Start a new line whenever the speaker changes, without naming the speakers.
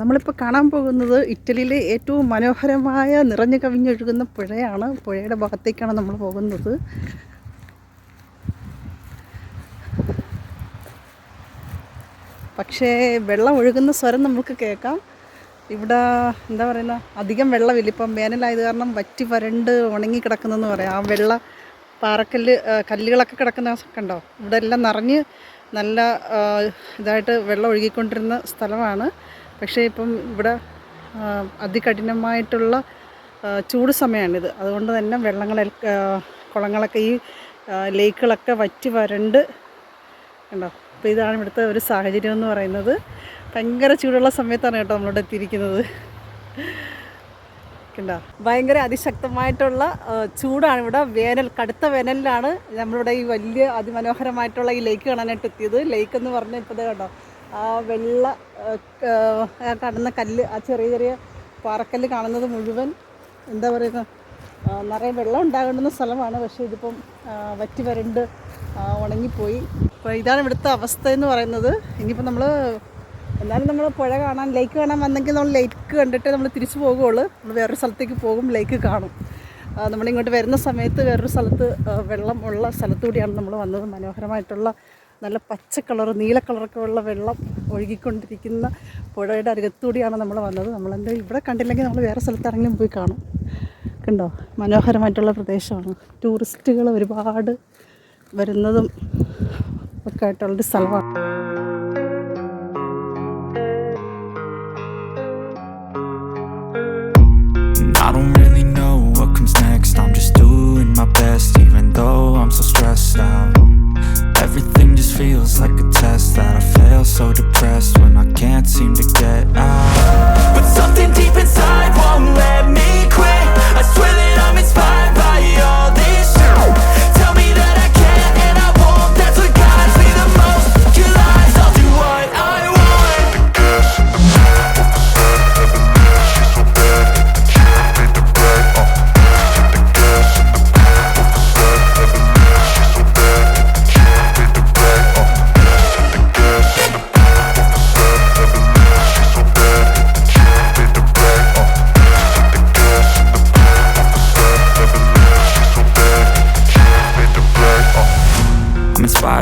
നമ്മളിപ്പോൾ കാണാൻ പോകുന്നത് ഇറ്റലിയിലെ ഏറ്റവും മനോഹരമായ നിറഞ്ഞു കവിഞ്ഞൊഴുകുന്ന പുഴയാണ്. പുഴയുടെ ഭാഗത്തേക്കാണ് നമ്മൾ പോകുന്നത്. പക്ഷേ വെള്ളം ഒഴുകുന്ന സ്വരം നമുക്ക് കേൾക്കാം. ഇവിടെ എന്താ പറയുന്ന അധികം വെള്ളമില്ല. ഇപ്പം വേനലായത് കാരണം വറ്റി വരണ്ട് ഉണങ്ങി കിടക്കുന്നെന്ന് പറയാം. ആ വെള്ള പാറക്കല്ല് കല്ലുകളൊക്കെ കിടക്കുന്ന കണ്ടോ? ഇവിടെ എല്ലാം നിറഞ്ഞ് നല്ല ഇതായിട്ട് വെള്ളം ഒഴുകിക്കൊണ്ടിരുന്ന സ്ഥലമാണ്. പക്ഷേ ഇപ്പം ഇവിടെ അതികഠിനമായിട്ടുള്ള ചൂട് സമയമാണിത് അതുകൊണ്ട് തന്നെ വെള്ളങ്ങളെ കുളങ്ങളൊക്കെ ഈ ലേക്കുകളൊക്കെ വറ്റി വരണ്ട് ഉണ്ടോ അപ്പോൾ ഇതാണ് ഇവിടുത്തെ ഒരു സാഹചര്യം എന്ന് പറയുന്നത്. ഭയങ്കര ചൂടുള്ള സമയത്താണ് കേട്ടോ നമ്മളിവിടെ എത്തിയിരിക്കുന്നത്. കണ്ടോ? ഭയങ്കര അതിശക്തമായിട്ടുള്ള ചൂടാണ് ഇവിടെ. വേനൽ കടുത്ത വേനലിലാണ് നമ്മളിവിടെ ഈ വലിയ അതിമനോഹരമായിട്ടുള്ള ഈ ലേക്ക് കാണാനായിട്ട് എത്തിയത്. ലേക്ക് എന്ന് പറഞ്ഞാൽ കേട്ടോ കണ്ടോ ആ വെള്ള കടന്ന കല്ല് ആ ചെറിയ ചെറിയ പാറക്കല്ല് കാണുന്നത് മുഴുവൻ എന്താ പറയുക നിറയെ വെള്ളം ഉണ്ടാകേണ്ടുന്ന സ്ഥലമാണ്. പക്ഷേ ഇതിപ്പം വറ്റി വരണ്ട് ഉണങ്ങിപ്പോയി. അപ്പോൾ ഇതാണ് ഇവിടുത്തെ അവസ്ഥ എന്ന് പറയുന്നത്. ഇനിയിപ്പോൾ നമ്മൾ എന്നാലും നമ്മൾ പുഴ കാണാൻ ലേക്ക് കാണാൻ വന്നെങ്കിൽ നമ്മൾ ലേക്ക് കണ്ടിട്ട് നമ്മൾ തിരിച്ചു പോകുകയുള്ളൂ നമ്മൾ വേറൊരു സ്ഥലത്തേക്ക് പോകും ലേക്ക് കാണും. നമ്മളിങ്ങോട്ട് വരുന്ന സമയത്ത് വേറൊരു സ്ഥലത്ത് വെള്ളം ഉള്ള സ്ഥലത്തുകൂടിയാണ് നമ്മൾ വന്നത്. മനോഹരമായിട്ടുള്ള നല്ല പച്ച കളർ നീല കളറൊക്കെ ഉള്ള വെള്ളം ഒഴുകിക്കൊണ്ടിരിക്കുന്ന പുഴയുടെ അരികത്തൂടിയാണ് നമ്മൾ വന്നത്. നമ്മളെന്താ ഇവിടെ കണ്ടില്ലെങ്കിൽ നമ്മൾ വേറെ സ്ഥലത്തിറങ്ങിയും പോയി കാണും. കണ്ടോ? മനോഹരമായിട്ടുള്ള പ്രദേശമാണ്. ടൂറിസ്റ്റുകൾ ഒരുപാട് വരുന്നതും ഒക്കെ ആയിട്ടുള്ളൊരു സ്ഥലമാണ്.